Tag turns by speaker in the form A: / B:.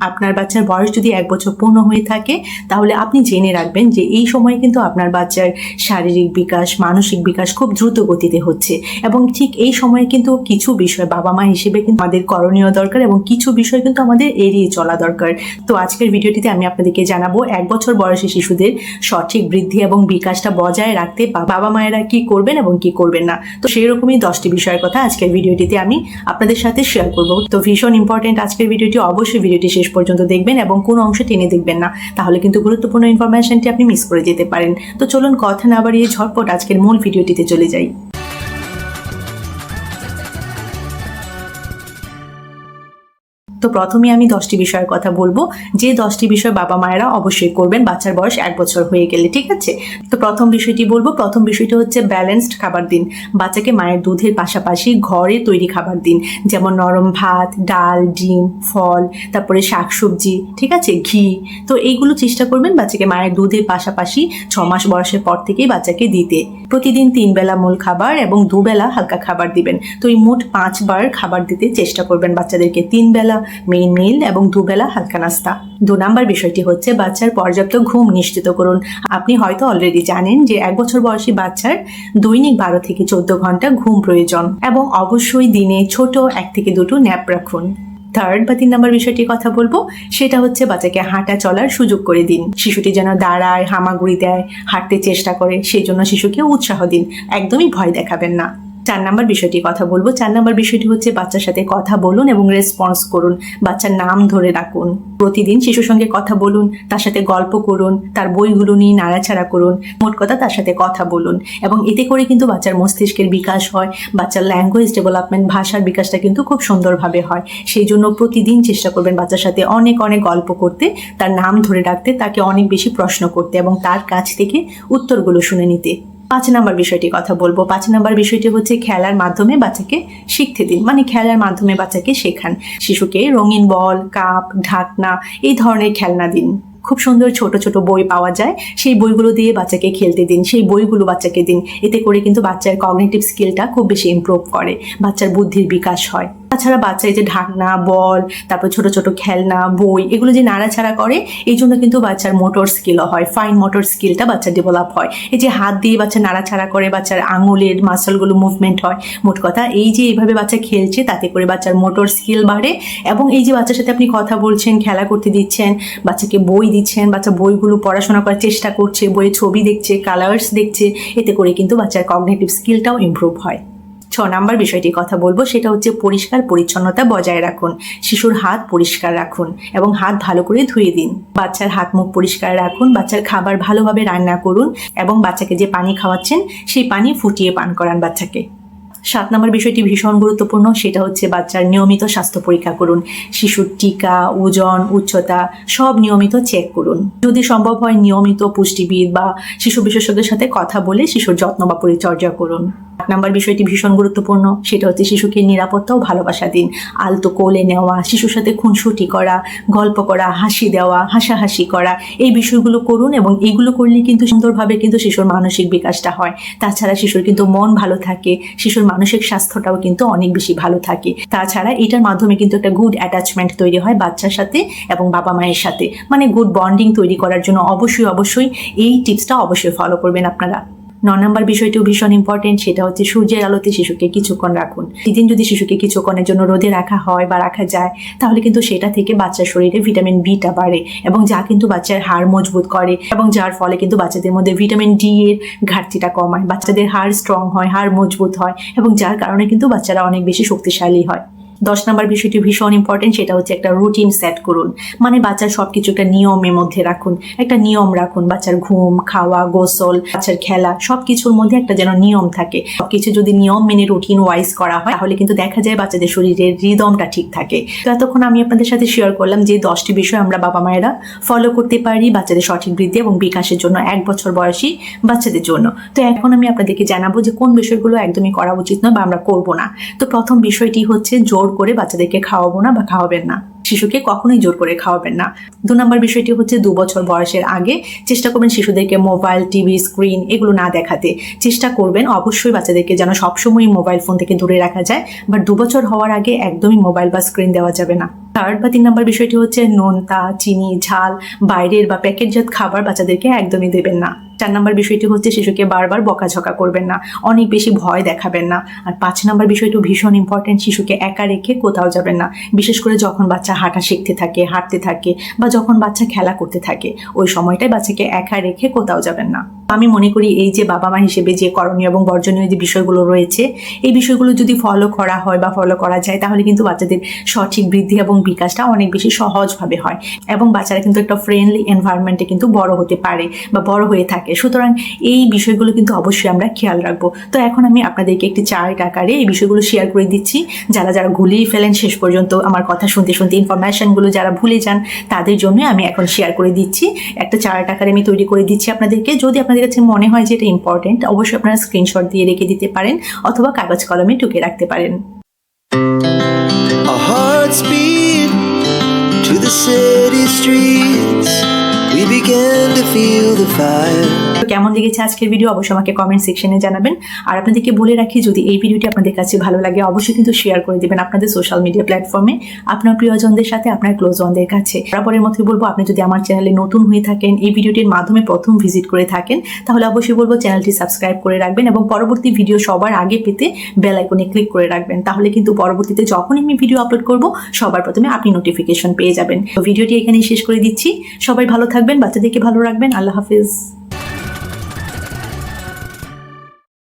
A: আপনার বাচ্চার বয়স যদি এক বছর পূর্ণ হয়ে থাকে, তাহলে আপনি জেনে রাখবেন যে এই সময় কিন্তু আপনার বাচ্চার শারীরিক বিকাশ, মানসিক বিকাশ খুব দ্রুত গতিতে হচ্ছে। এবং ঠিক এই সময়ে কিন্তু কিছু বিষয় বাবা মা হিসেবে কিন্তু আমাদের করণীয় দরকার এবং কিছু বিষয় কিন্তু আমাদের এড়িয়ে চলা দরকার। তো আজকের ভিডিওটিতে আমি আপনাদেরকে জানাব, এক বছর বয়সী শিশুদের সঠিক বৃদ্ধি এবং বিকাশটা বজায় রাখতে বাবা মায়েরা কি করবেন এবং কি করবেন না। তো সেই রকমই দশটি বিষয়ের কথা আজকের ভিডিওটিতে আমি আপনাদের সাথে শেয়ার করব। তো ভীষণ ইম্পর্টেন্ট আজকের ভিডিওটি, অবশ্যই ভিডিওটি শেষ পর্যন্ত দেখবেন এবং কোনো অংশ টেনে দেখবেন না। তাহলে কিন্তু গুরুত্বপূর্ণ ইনফরমেশনটি আপনি মিস করে যেতে পারেন। তো চলুন কথা না বাড়িয়ে ঝটপট আজকের মূল ভিডিওটিতে চলে যাই। তো প্রথমে আমি দশটি বিষয়ের কথা বলব। যে দশটি বিষয় বাবা মায়েরা অবশ্যই করবেন, বাচ্চার বয়স এক বছর হয়ে গেলে, ঠিক আছে? তো প্রথম বিষয়টি বলব, প্রথম বিষয়টি হচ্ছে ব্যালেন্সড খাবার দিন। বাচ্চাকে মায়ের দুধের পাশাপাশি ঘরে তৈরি খাবার দিন। যেমন নরম ভাত, ডাল, ডিম, ফল, তারপরে শাকসবজি, ঠিক আছে? ঘি। তো এইগুলো চেষ্টা করবেন বাচ্চাকে মায়ের দুধের পাশাপাশি ছ মাস বয়সের পর থেকেই বাচ্চাকে দিতে। প্রতিদিন তিন বেলা মূল খাবার এবং দুবেলা হালকা খাবার দিবেন। তো এই মোট পাঁচবার খাবার দিতে চেষ্টা করবেন বাচ্চাদেরকে। তিন বেলা মেইন মিল এবং দুবেলা হালকা নাস্তা। দু নাম্বার বিষয়টি হচ্ছে বাচ্চার পর্যাপ্ত ঘুম নিশ্চিত করুন। আপনি হয়তো অলরেডি জানেন যে এক বছর বয়সী বাচ্চার দৈনিক বারো থেকে চোদ্দ ঘণ্টা ঘুম প্রয়োজন এবং অবশ্যই দিনে ছোট এক থেকে দুটো ন্যাপ রাখুন। থার্ড বা তিন নম্বর বিষয়টির কথা বলব, সেটা হচ্ছে বাচ্চাকে হাঁটা চলার সুযোগ করে দিন। শিশুটি যেন দাঁড়ায়, হামাগুড়ি দেয়, হাঁটতে চেষ্টা করে সেই জন্য শিশুকে উৎসাহ দিন। একদমই ভয় দেখাবেন না। চার নাম্বার বিষয়টি কথা বলব। চার নাম্বার বিষয়টি হচ্ছে বাচ্চার সাথে কথা বলুন এবং রেসপন্স করুন। বাচ্চার নাম ধরে রাখুন। প্রতিদিন শিশুর সঙ্গে কথা বলুন, তার সাথে গল্প করুন, তার বইগুলো নিয়ে নাড়াচাড়া করুন, মোট কথা তার সাথে কথা বলুন। এবং এতে করে কিন্তু বাচ্চার মস্তিষ্কের বিকাশ হয়, বাচ্চার ল্যাঙ্গুয়েজ ডেভেলপমেন্ট ভাষার বিকাশটা কিন্তু খুব সুন্দরভাবে হয়। সেই জন্য প্রতিদিন চেষ্টা করবেন বাচ্চার সাথে অনেক অনেক গল্প করতে, তার নাম ধরে রাখতে, তাকে অনেক বেশি প্রশ্ন করতে এবং তার কাছ থেকে উত্তরগুলো শুনে নিতে। পাঁচ নাম্বার বিষয়টি কথা বলব। পাঁচ নাম্বার বিষয়টি হচ্ছে খেলার মাধ্যমে বাচ্চাকে শিখতে দিন। মানে খেলার মাধ্যমে বাচ্চাকে শেখান। শিশুকে রঙিন বল, কাপ, ঢাকনা এই ধরনের খেলনা দিন। খুব সুন্দর ছোট ছোট বই পাওয়া যায়। সেই বইগুলো দিয়ে বাচ্চাকে খেলতে দিন, সেই বইগুলো বাচ্চাকে দিন। এতে করে কিন্তু বাচ্চার কগনিটিভ স্কিলটা খুব বেশি ইমপ্রুভ করে, বাচ্চার বুদ্ধির বিকাশ হয়। তাছাড়া বাচ্চা যে ঢাকনা, বল, তারপর ছোট ছোট খেলনা, বই, এগুলো যে নাড়াছাড়া করে, এই জন্য কিন্তু বাচ্চার মোটর স্কিলও হয় ফাইন মোটর স্কিলটা বাচ্চার ডেভেলপ হয়। এই যে হাত দিয়ে বাচ্চা নাড়াছাড়া করে, বাচ্চার আঙুলের মাসলগুলো মুভমেন্ট হয়, মোট কথা এই যে এইভাবে বাচ্চা খেলছে, তাতে করে বাচ্চার মোটর স্কিল বাড়ে এবং এই যে বাচ্চার সাথে আপনি কথা বলছেন, খেলা করতে দিচ্ছেন, বাচ্চাকে বই দিচ্ছেন, বাচ্চা বইগুলো পড়াশোনা করার চেষ্টা করছে বইয়ে ছবি দেখছে কালার্স দেখছে, এতে করে কিন্তু বাচ্চার কগনেটিভ স্কিলটাও ইমপ্রুভ হয়। ছ নাম্বার বিষয়টি কথা বলব, সেটা হচ্ছে পরিষ্কার পরিচ্ছন্নতা বজায় রাখুন, শিশুর হাত পরিষ্কার রাখুন এবং হাত ভালো করে ধুয়ে দিন। বাচ্চার হাত মুখ পরিষ্কার রাখুন, বাচ্চার খাবার ভালোভাবে রান্না করুন এবং বাচ্চাকে যে পানি খাওয়াচ্ছেন, সেই পানি ফুটিয়ে পান করান বাচ্চাকে। সাত নম্বর বিষয়টি ভীষণ গুরুত্বপূর্ণ, সেটা হচ্ছে বাচ্চার নিয়মিত স্বাস্থ্য পরীক্ষা করুন, শিশুর টিকা, ওজন, উচ্চতা সব নিয়মিত চেক করুন। যদি সম্ভব হয় নিয়মিত পুষ্টিবিদ বা শিশু বিশেষজ্ঞের সাথে কথা বলে শিশুর যত্ন বা পরিচর্যা করুন। আট নম্বর বিষয়টি ভীষণ গুরুত্বপূর্ণ। সেটা হচ্ছে শিশুকে নিরাপত্তা ও ভালোবাসা দিন। আলতো কোলে নেওয়া, শিশুর সাথে খুনসুটি করা, গল্প করা, হাসি দেওয়া, হাসাহাসি করা, এই বিষয়গুলো করুন এবং এইগুলো করলে কিন্তু সুন্দরভাবে কিন্তু শিশুর মানসিক বিকাশটা হয়। তাছাড়া শিশুর কিন্তু মন ভালো থাকে, শিশুর মানসিক স্বাস্থ্যটাও কিন্তু অনেক বেশি ভালো থাকে। তাছাড়া এটার মাধ্যমে কিন্তু একটা গুড অ্যাটাচমেন্ট তৈরি হয় বাচ্চার সাথে এবং বাবা মায়ের সাথে। মানে গুড বন্ডিং তৈরি করার জন্য অবশ্যই অবশ্যই এই টিপসটা অবশ্যই ফলো করবেন আপনারা। ন নম্বর বিষয়টিও ভীষণ ইম্পর্টেন্ট সেটা হচ্ছে সূর্যের আলোতে শিশুকে কিছুক্ষণ রাখুন। সেদিন যদি শিশুকে কিছুক্ষণের জন্য রোদে রাখা হয় বা রাখা যায়, তাহলে কিন্তু সেটা থেকে বাচ্চার শরীরে ভিটামিন বিটা বাড়ে এবং যা কিন্তু বাচ্চার হাড় মজবুত করে এবং যার ফলে কিন্তু বাচ্চাদের মধ্যে ভিটামিন ডি এর ঘাটতিটা কমায়। বাচ্চাদের হাড় স্ট্রং হয়, হাড় মজবুত হয় এবং যার কারণে কিন্তু বাচ্চারা অনেক বেশি শক্তিশালী হয়। দশ নম্বর বিষয়টি ভীষণ ইম্পর্টেন্ট সেটা হচ্ছে একটা রুটিন সেট করুন। মানে বাচ্চার সবকিছু একটা নিয়মের মধ্যে রাখুন। একটা নিয়ম রাখুন, বাচ্চার ঘুম, খাওয়া, গোসল, বাচ্চার খেলা সব কিছুর মধ্যে একটা যেন নিয়ম থাকে। সব কিছু যদি নিয়ম মেনে রুটিন ওয়াইজ করা হয়, তাহলে কিন্তু দেখা যায় বাচ্চাদের শরীরের রিদমটা ঠিক থাকে। তো এতক্ষণ আমি আপনাদের সাথে শেয়ার করলাম যে দশটি বিষয় আমরা বাবা মায়েরা ফলো করতে পারি বাচ্চাদের সঠিক বৃদ্ধি এবং বিকাশের জন্য এক বছর বয়সী বাচ্চাদের জন্য। তো এখন আমি আপনাদেরকে জানাব যে কোন বিষয়গুলো একদমই করা উচিত নয় বা আমরা করব না। তো প্রথম বিষয়টি হচ্ছে জোর করে বাচ্চাদেরকে খাওয়াবো না বা খাওয়াবেন না। শিশুকে কখনোই জোর করে খাওয়াবেন না। দু নম্বর বিষয়টি হচ্ছে দু বছর বয়সের আগে চেষ্টা করবেন শিশুদেরকে মোবাইল, টিভি, স্ক্রিন এগুলো না দেখাতে। চেষ্টা করবেন অবশ্যই বাচ্চাদেরকে যেন সবসময় মোবাইল ফোন থেকে দূরে রাখা যায়, বাট দু বছর হওয়ার আগে একদমই মোবাইল বা স্ক্রিন দেওয়া যাবে না। থার্ড বা তিন নম্বর বিষয়টি হচ্ছে নোনতা, চিনি, ঝাল, বাইরের বা প্যাকেটজাত খাবার বাচ্চাদেরকে একদমই দেবেন না। চার নম্বর বিষয়টি হচ্ছে শিশুকে বারবার বকাঝকা করবেন না, অনেক বেশি ভয় দেখাবেন না। আর পাঁচ নম্বর বিষয়টি ভীষণ ইম্পর্টেন্ট শিশুকে একা রেখে কোথাও যাবেন না। বিশেষ করে যখন বাচ্চা হাঁটা শিখতে থাকে, হাঁটতে থাকে বা যখন বাচ্চা খেলা করতে থাকে, ওই সময়টায় বাচ্চাকে একা রেখে কোথাও যাবেন না। আমি মনে করি এই যে বাবা মা হিসেবে যে করণীয় এবং বর্জনীয় যে বিষয়গুলো রয়েছে, এই বিষয়গুলো যদি ফলো করা হয় বা ফলো করা যায়, তাহলে কিন্তু বাচ্চাদের সঠিক বৃদ্ধি এবং বিকাশটা অনেক বেশি সহজভাবে হয় এবং বাচ্চারা কিন্তু একটা ফ্রেন্ডলি এনভায়রনমেন্টে কিন্তু বড় হতে পারে বা বড় হয়ে থাকে। সুতরাং এই বিষয়গুলো কিন্তু অবশ্যই আমরা খেয়াল রাখব। তো এখন আমি আপনাদেরকে একটি চার্ট আকারে এই বিষয়গুলো শেয়ার করে দিচ্ছি। যারা যারা ভুলেই ফেলেন শেষ পর্যন্ত আমার কথা শুনতে শুনতে ইনফরমেশনগুলো যারা ভুলে যান, তাদের জন্য আমি এখন শেয়ার করে দিচ্ছি। একটা চার্ট আকারে আমি তৈরি করে দিচ্ছি আপনাদেরকে। যদি আপনাদের কাছে মনে হয় যে এটা ইম্পর্টেন্ট অবশ্যই আপনারা স্ক্রিনশট দিয়ে রেখে দিতে পারেন অথবা কাগজ কলমে টুকে রাখতে পারেন। কেমন লেগেছে আজকের ভিডিও অবশ্যই আমাকে কমেন্ট সেকশনে জানাবেন। আর আপনাদেরকে বলে রাখি, যদি এই ভিডিওটি আপনাদের কাছে ভালো লাগে, অবশ্যই কিন্তু শেয়ার করে দেবেন আপনাদের সোশ্যাল মিডিয়া প্ল্যাটফর্মে আপনার প্রিয়জনদের সাথে, আপনার ক্লোজ ওয়ানদের কাছে। বরাবরের মধ্যে বলব, আপনি যদি আমার চ্যানেলে নতুন হয়ে থাকেন, এই ভিডিওটির মাধ্যমে প্রথম ভিজিট করে থাকেন, তাহলে অবশ্যই বলব চ্যানেলটি সাবস্ক্রাইব করে রাখবেন এবং পরবর্তী ভিডিও সবার আগে পেতে বেল আইকনে ক্লিক করে রাখবেন। তাহলে কিন্তু পরবর্তীতে যখনই আমি ভিডিও আপলোড করব, সবার প্রথমে আপনি নোটিফিকেশন পেয়ে যাবেন। ভিডিওটি এখানেই শেষ করে দিচ্ছি। সবাই ভালো থাকবেন, বাচ্চাদেরকে ভালো রাখবেন। আল্লাহ হাফিজ।